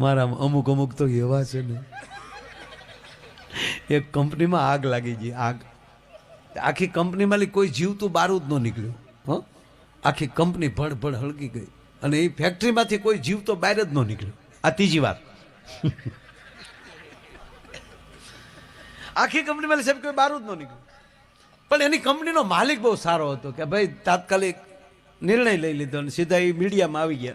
મારા અમુક અમુક તો એવા છે ને. એક કંપનીમાં આગ લાગી ગઈ, આગ. આખી કંપનીમાં કોઈ જીવતું બારું જ ન નીકળ્યું, હો. આખી કંપની ભડ ભડ હળગી ગઈ અને એ ફેક્ટરીમાંથી કોઈ જીવતો બહાર જ ન નીકળ્યો. આ ત્રીજી વાર આખી કંપનીમાં સાહેબ કોઈ બારું જ ન નીકળ્યું. પણ એની કંપનીનો માલિક બહુ સારો હતો કે ભાઈ તાત્કાલિક નિર્ણય લઈ લીધો અને સીધા એ મીડિયામાં આવી ગયા.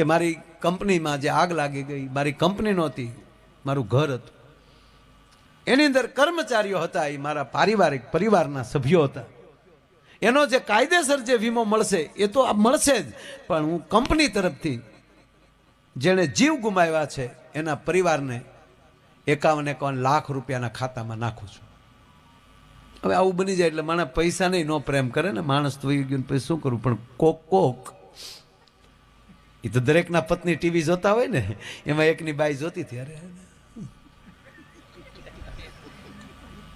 કે મારી કંપનીમાં જે આગ લાગી ગઈ, મારી કંપની નહોતી, મારું ઘર હતું. એની અંદર કર્મચારીઓ હતા, એ મારા પારિવારિક પરિવારના સભ્યો હતા. એનો જે કાયદેસર જે વીમો મળશે, એ તો આ મળશે જ, પણ હું કંપની તરફથી જેણે જીવ ગુમાવ્યા છે, એના પરિવારને એકાવન એકાવન લાખ રૂપિયાના ખાતામાં નાખું છું. હવે આવું બની જાય એટલે માણસ પૈસા નહીં, નો પ્રેમ કરે ને, માણસ તો ગયું પછી શું કરવું પણ કોક કોક એ તો દરેકના પત્ની ટીવી જોતા હોય ને, એમાં એકની બાઈ જોતી ત્યારે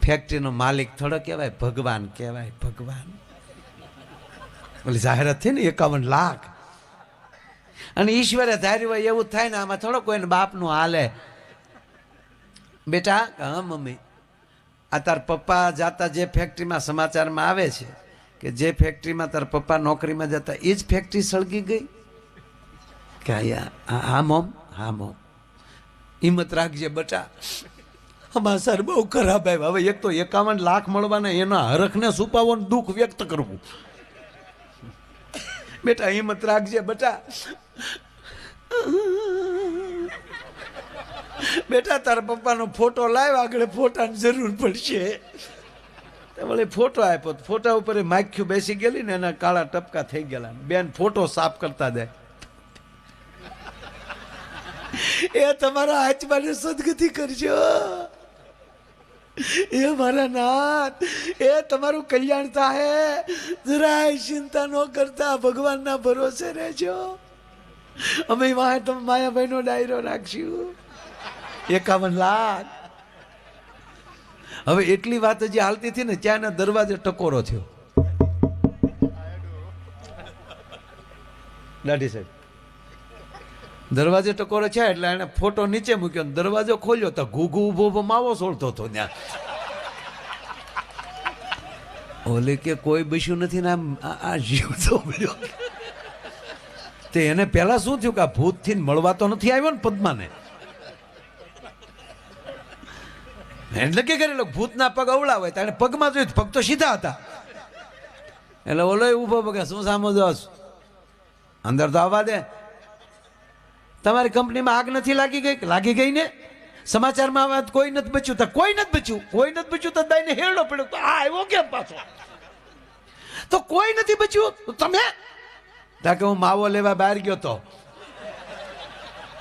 ફેક્ટરીનો માલિક થોડો કહેવાય, ભગવાન કહેવાય, ભગવાન. ઓલી જાહેરાત થઈ ને, એકાવન લાખ. અને ઈશ્વરે ધાર્યું હોય એવું થાય ને, આમાં થોડો કોઈને બાપનું હાલે. બેટા, હા, મમ્મી. આ તાર પપ્પા જાતા જે ફેક્ટરીમાં સમાચારમાં આવે છે, કે જે ફેક્ટરીમાં તાર પપ્પા નોકરીમાં જતા એ જ ફેક્ટરી સળગી ગઈ? કે હા મોમ હા મોમ હિંમત રાખજે બટા. અમાર સર બહુ ખરાબ આવ્યા. હવે એક તો એકાવન લાખ મળવાના, એના હરખને છુપાવો દુઃખ વ્યક્ત કરવું. બેટા, હિંમત રાખજે બટા. બેટા, તારા પપ્પાનો ફોટો લાવ આગળ ફોટાની જરૂર પડશે. વળી ફોટો આપ્યો. ફોટા ઉપર માખ્યું બેસી ગયેલી ને એના કાળા ટપકા થઈ ગયેલા. બેન, ફોટો સાફ કરતા જાય. એ તમારા આત્માને સદગતિ કરજો. એ મારા નાથ, એ તમારું કલ્યાણ થાય. જરાય ચિંતા ન કરતા, ભગવાનના ભરોસે રહેજો. અમે તમે, માયાભાઈનો ડાયરો રાખશું. એકાવન લાખ. હવે એટલી વાત હજી હાલતી હતી ને, ત્યાંના દરવાજે ટકોરો થયો. દાઢી સાહેબ. દરવાજે ટકોરો છે એટલે એને ફોટો નીચે મૂક્યો દરવાજો ખોલ્યો તો ઘૂઘુ ઊભો ઊભો માવો સોળતો હતો ત્યાં. ઓલે કે કોઈ બસ્યું નથી ને આ- જીવ તો તે એને પહેલા શું થયું કે આ ભૂતથી મળવા તો નથી આવ્યો ને પદ્માને? એટલે કે કરેલો ભૂતના પગ અવળા હોય એને પગમાં જોયું તો પગ તો સીધા હતા. એટલે ઓલો ઊભો પગે શું સામો જોશ? અંદર તો આવવા દે. તમારી કંપનીમાં આગ નથી લાગી ગઈ? લાગી ગઈ ને? સમાચારમાં વાત કોઈ નથી બચ્યું. તો કોઈ નથી બચ્યું. કોઈ નથી બચ્યું તો દાઈને હેરડો પડ્યો. તો આ આવ્યો કેમ પાછો? તો કોઈ નથી બચ્યું? તમે? તાકે હું માવો લેવા બહાર ગયો તો.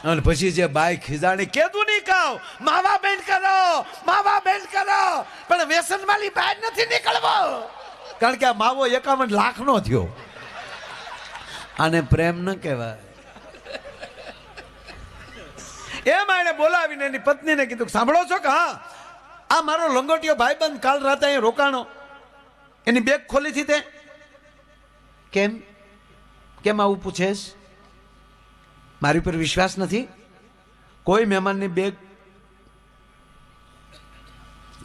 અને પછી જે બાઈ ખીજાણી, કેદું નહીં કહો માવા બેન કરો, માવા બેન કરો. પણ વ્યસન વાળી બહાર નથી નીકળવો. કારણ કે આ માવો એકાવન લાખનો થયો. આને પ્રેમ ન કહેવાય. એમ એને બોલાવીને એની પત્નીને કીધું, સાંભળો છો કે હા? આ મારો લંગોટિયો ભાઈબંધ કાલ રાતે અહીં રોકાણો. એની બેગ ખોલી હતી તે. કેમ? કેમ આવું પૂછેશ? મારી ઉપર વિશ્વાસ નથી? કોઈ મહેમાનની બેગ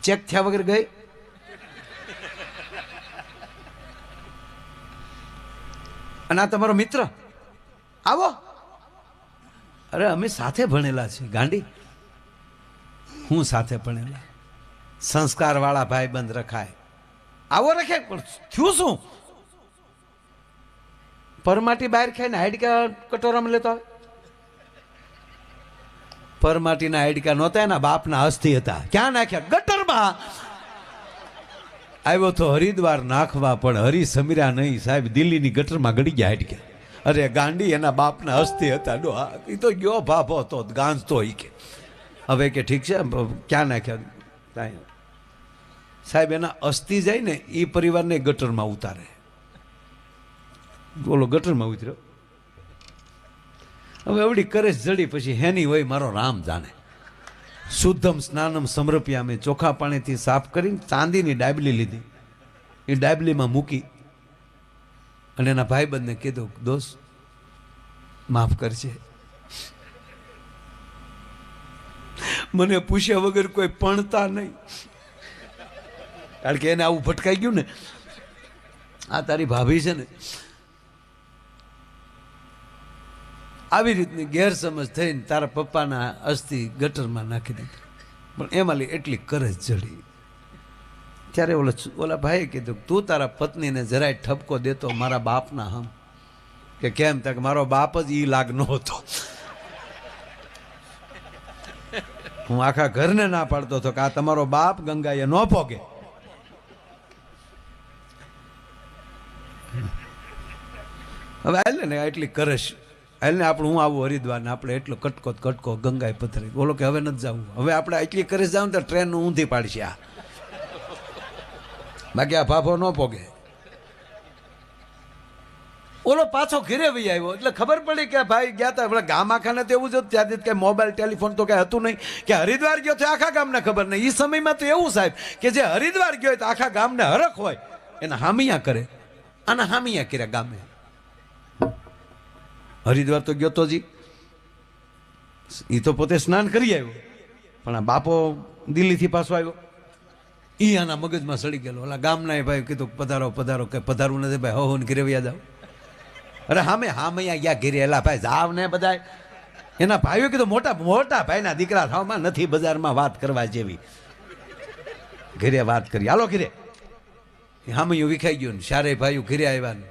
ચેક થયા વગર ગઈ? અને આ તમારો મિત્ર? આવો. અરે, અમે સાથે ભણેલા છીએ. ગાંડી? હું સાથે ભણેલા? સંસ્કારવાળા ભાઈ બંધ રખાય. આવો રખે પણ થયું શું? પરમાટી બહાર ખાઈને હાઈડકા કટોરામાં લેતો હોય? પરમાટીના હાઈડકા નહોતા, એના બાપના હસ્તી હતા. ક્યાં નાખ્યા? ગટરમાં! આવ્યો તો હરિદ્વાર નાખવા, પણ હરિ સમીરા નહીં. સાહેબ, દિલ્હીની ગટરમાં ગડી ગયા હાઈડકા અરે ગાંડી એના બાપના હસ્તી હતા. ડો એ તો ગયો ભાભો હતો ગાંજતો ઈ કે. હવે કે ઠીક છે ક્યાં નાખ્યા? સાહેબ. એના અસ્થિ જાય ને એ પરિવારને ગટરમાં ઉતારે. બોલો, ગટરમાં ઉતર્યો. હવે એવડી કરે જડી, પછી હેની હોય, મારો રામ જાણે. શુદ્ધમ સ્નાનમ સમરપ્યા મેં ચોખા પાણીથી સાફ કરીને ચાંદીની ડાબલી લીધી. એ ડાબલીમાં મૂકી અને એના ભાઈબંધને કીધું, દોસ્ત, માફ કરજે. મને પૂછ્યા વગર કોઈ પણતા નહીં. કારણ કે એને આવું ભટકાઈ ગયું ને, આ તારી ભાભી છે ને, આવી રીતની ગેરસમજ થઈને તારા પપ્પાના અસ્થિ ગટરમાં નાખી દીધી. પણ એમાં એટલી કરજ જડી ત્યારે ઓલા ઓલા ભાઈએ કીધું, તું તારા પત્નીને જરાય ઠપકો દેતો મારા બાપના હમ. કે કેમ? તક મારો બાપ જ ઈ લાગનો હતો હું આખા ઘરને ના પાડતો હતો કે આ તમારો બાપ ગંગાએ ન પોગે. હવે હાલે ને એટલી કરશ હાલ આપણે હું આવું હરિદ્વાર ને આપણે એટલો કટકો કટકો ગંગાએ પથરી. બોલો કે હવે નથી જવું. હવે આપણે એટલી કરીશ જાવ તો ટ્રેન ઊંધી પાડશે આ. બાકી આ ફાફો ન પોગે. ઓલો પાછો ઘેરે વહી આવ્યો. એટલે ખબર પડી કે ભાઈ ગયા હતા આપણે ગામ આખાને તો એવું જ હતું. ત્યાંથી કઈ મોબાઈલ, ટેલિફોન તો કંઈ હતું નહીં. કે હરિદ્વાર ગયો તો આખા ગામને ખબર નહીં. એ સમયમાં તો એવું સાહેબ કે જે હરિદ્વાર ગયો હોય તો આખા ગામને હરખ હોય. એને હામિયા કરે. અને હામિયા કર્યા ગામે. હરિદ્વાર તો ગયો તો જી એ તો પોતે સ્નાન કરી આવ્યો. પણ આ બાપો દિલ્હીથી પાછો આવ્યો. ઈ આના મગજમાં સડી ગયેલો. ઓલા ગામના ભાઈ કીધું, પધારો પધારો. કે પધારવું નથી ભાઈ, હો ને ઘરે વ્યા જાઓ. અરે હામે હામૈયા ગયા ઘેરે. એલા ભાઈ, જાવ ને બધાય. એના ભાઈઓ કીધું, મોટા મોટા ભાઈના દીકરા થાવમાં નથી બજારમાં વાત કરવા જેવી. ઘેરે વાત કરી. હાલો ઘરે. હામૈયું વિખાઈ ગયું ને સારે ભાઈઓ ઘેરે આવ્યા ને.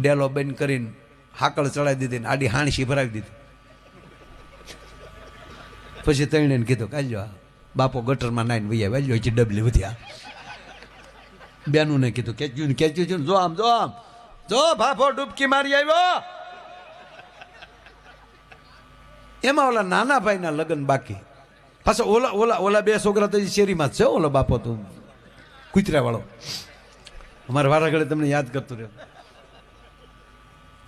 ડેલો બંધ કરીને હાકળ ચડાવી દીધી ને, આડી હાણસી ભરાવી દીધી. પછી તઈને કીધું કાલજો આ બાપો ગટરમાં નાઈને વૈયા વાલ્યો છે ડબલી વધ્યા. બેનુને કીધું કેચ્યું કેચ્યું છે જો આમ જો આમ. જો ભાફો ડૂબકી મારી આવ્યો. એમાં ઓલા નાના ભાઈના લગ્ન બાકી. પાછા ઓલા ઓલા ઓલા બે છોકરા તો શેરીમાં જ છે, ઓલો બાપો તું કૂતરા વાળો અમારા વારા ઘડે તમને યાદ કરતું રહ્યો.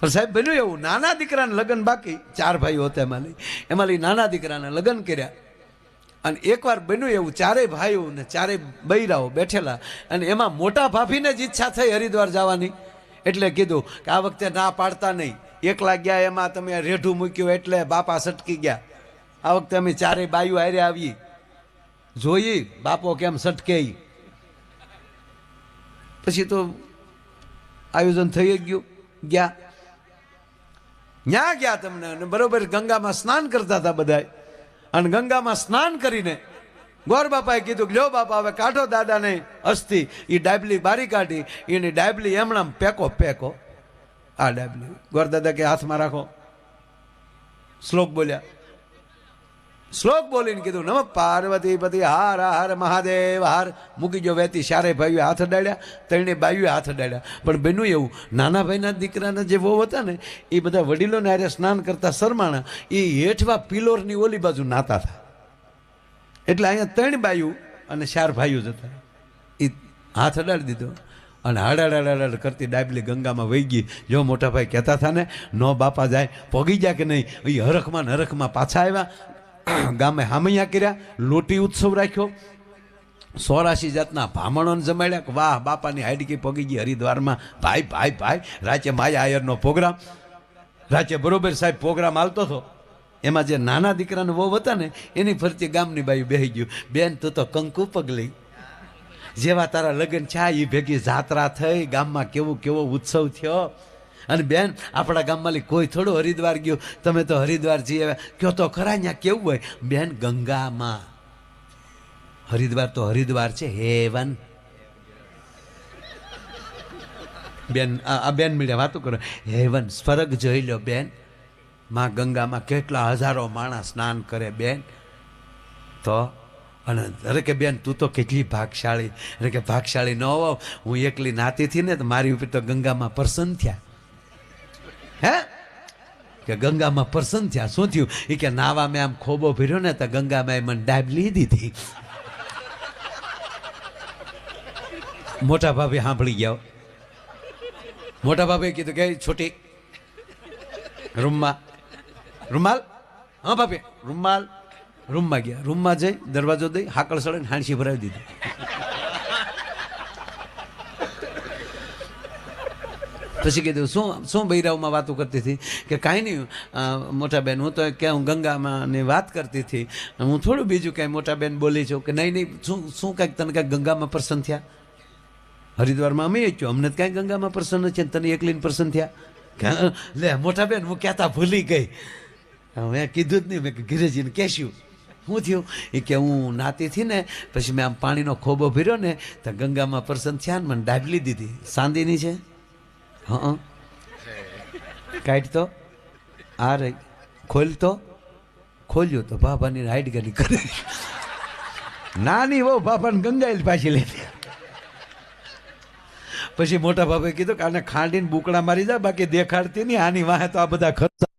પણ સાહેબ, બન્યું એવું. નાના દીકરાને લગ્ન બાકી. ચાર ભાઈઓ હતા એમાં એમાં નાના દીકરાને લગ્ન કર્યા. અને એકવાર બન્યું એવું ચારેય ભાઈઓ ને ચારેય બૈરાઓ બેઠેલા અને એમાં મોટા ભાભીને જ ઈચ્છા થઈ હરિદ્વાર જવાની. એટલે કીધું કે આ વખતે ના પાડતા નહીં. એકલા ગયા એમાં તમે રેઢું મૂક્યું એટલે બાપા સટકી ગયા. આ વખતે અમે ચારેય બાયું હારે આવી જોઈ બાપો કેમ સટકે. પછી તો આયોજન થઈ ગયું. ગયા. ન્યા ગયા તમને બરોબર ગંગામાં સ્નાન કરતા હતા બધા અને ગંગામાં સ્નાન કરીને ગોર બાપાએ કીધું લ્યો બાપા, હવે કાઢો દાદાને અસ્થિ. એ ડાબલી બારી કાઢી, એની ડાબલી એમણામ પેકો પેકો. આ ડાબલી. ગોર દાદા કે હાથમાં રાખો. શ્લોક બોલ્યા. શ્લોક બોલીને કીધું, નમ પાર્વતી પતિ હાર હાર, મહાદેવ, હાર. મૂકી જો વેતી સારે ભાઈઓ હાથ અડાડ્યા, ત્રણે બાઈઓ હાથ અડાડ્યા. પણ બન્યું એવું, નાના ભાઈના દીકરાના જે વહુ હતા ને, એ બધા વડીલોને આરે સ્નાન કરતા શરમાણા, એ હેઠવા પિલોરની ઓલી બાજુ નાતા હતા. એટલે અહીંયા ત્રણ બાયુ અને ચાર ભાઈઓ જ હતા. એ હાથ અડાડી દીધો અને હાડાડાડાડ કરતી ડાબલી ગંગામાં વહી ગઈ. જો મોટા ભાઈ કહેતા હતા ને, નો બાપા જાય, પોગી જાય કે નહીં? એ હરખમાં ને હરખમાં પાછા આવ્યા. ગામે હામૈયા કર્યા, લોટી ઉત્સવ રાખ્યો. સોરાશી જાતના ભામણોને જમાડ્યા વાહ, બાપાની હાડકી પગી ગઈ હરિદ્વારમાં. ભાઈ ભાઈ ભાઈ રાજ્ય માયા આયરનો પ્રોગ્રામ. રાજ્ય બરોબર સાહેબ પ્રોગ્રામ હાલતો હતો. એમાં જે નાના દીકરાને વહુ હતા ને, એની ફરતી ગામની બાઈ બેહી ગયું. બેન, તું તો કંકુ પગલી જેવા તારા લગ્ન છે એ ભેગી જાત્રા થઈ, ગામમાં કેવો કેવો ઉત્સવ થયો. અને બેન, આપણા ગામમાં કોઈ થોડું હરિદ્વાર ગયું, તમે તો હરિદ્વાર જઈ આવ્યા. કયો તો ખરા અહીંયા કેવું હોય? બેન, ગંગામાં. હરિદ્વાર તો હરિદ્વાર છે, હેવન. બેન, આ બેન મીડિયા વાતો કરો. હેવન, સ્વર્ગ જોઈ લો બેન. માં ગંગામાં કેટલા હજારો માણસ સ્નાન કરે બેન. તો, અને અરે કે બેન, તું તો કેટલી ભાગશાળી. અરે કે ભાગશાળી ન હોવ. હું એકલી નાતી હતી ને, તો મારી ઉપર તો ગંગામાં પ્રસન્ન થયા. હે? કે ગંગામાં પ્રસન્ન થયા. શું થયું? એ કે નાવા મેં આમ ખોબો ભર્યો ને તો ગંગામાં એ મને ડાબ લીધી હતી. મોટા ભાભી સાંભળી ગયા મોટા ભાભીએ કીધું કે છોટી, રૂમમાં. રૂમાલ? હા ભાભી. રૂમાલ? રૂમમાં ગયા. રૂમમાં જઈ દરવાજો દઈ, હાકળ સળે હાંસી ભરાવી દીધી. પછી કીધું, શું શું બૈરાવમાં વાતો કરતી હતી? કે કાંઈ નહીં મોટા બેન, હું તો કે હું ગંગામાં ને વાત કરતી હતી. હું થોડું બીજું કાંઈ મોટા બેન બોલી છું કે નહીં નહીં, શું શું કાંઈક તને કાંઈક ગંગામાં પ્રસન્ન થયા? હરિદ્વારમાં અમે છું, અમને તો કાંઈ ગંગામાં પ્રસન્ન છે તને એકલીને પ્રસન્ન થયા? લે, મોટા બેન, હું કહેતા ભૂલી ગઈ? મેં કીધું જ નહીં, મેં ગિરિજીને કહેશું. શું થયું? એ કે, હું નાતી હતી ને, પછી મેં આમ પાણીનો ખોબો ભર્યો ને, તો ગંગામાં પ્રસન્ન થયા ને મને ડાબલી દીધી. સાંદીની છે? હા. કાઢ તો. આ રહી. ખોલતો ખોલ્યું તો. બાબાની રાઈડ ગલી કરે. નાની વહુ બાપાને ગંગાઈલ પાછી લેતી પછી મોટા બાબાએ કીધું કે આને ખાંડીને બુકડા મારી જા બાકી દેખાડતી નહીં. આની વાહે તો આ બધા ખર્ચા